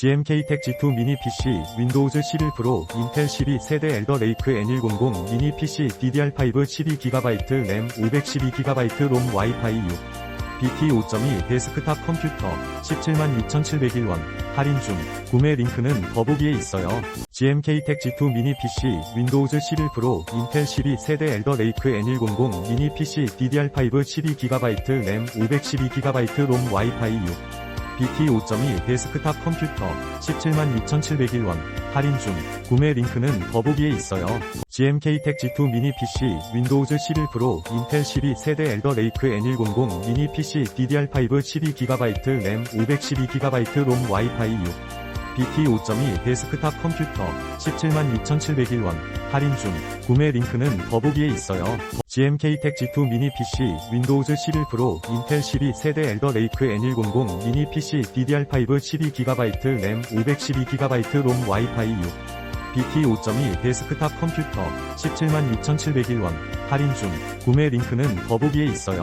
GMK 텍 G2 미니 PC, 윈도우즈 11 프로, 인텔 12 세대 엘더 레이크 N100 미니 PC, DDR5 12GB 램 512GB 롬 와이파이 6. BT 5.2 데스크탑 컴퓨터 176,701원 할인 중 구매 링크는 더보기에 있어요. GMK 텍 G2 미니 PC 윈도우즈 11 프로 인텔 12 세대 엘더 레이크 N100 미니 PC DDR5 12GB 램 512GB 롬 와이파이 6 BT 5.2 데스크탑 컴퓨터 176,701원 할인 중 구매 링크는 더보기에 있어요. GMK 텍 G2 미니 PC 윈도우즈 11 프로 인텔 12 세대 엘더 레이크 N100 미니 PC DDR5 12GB 램 512GB 롬 와이파이 6 BT 5.2 데스크탑 컴퓨터 176,701원 할인 중 구매 링크는 더보기에 있어요. GMK 텍 G2 미니 PC 윈도우즈 11 프로 인텔 12 세대 엘더 레이크 N100 미니 PC DDR5 12GB 램 512GB 롬 와이파이 6 BT 5.2 데스크탑 컴퓨터 176,701원 할인 중 구매 링크는 더보기에 있어요.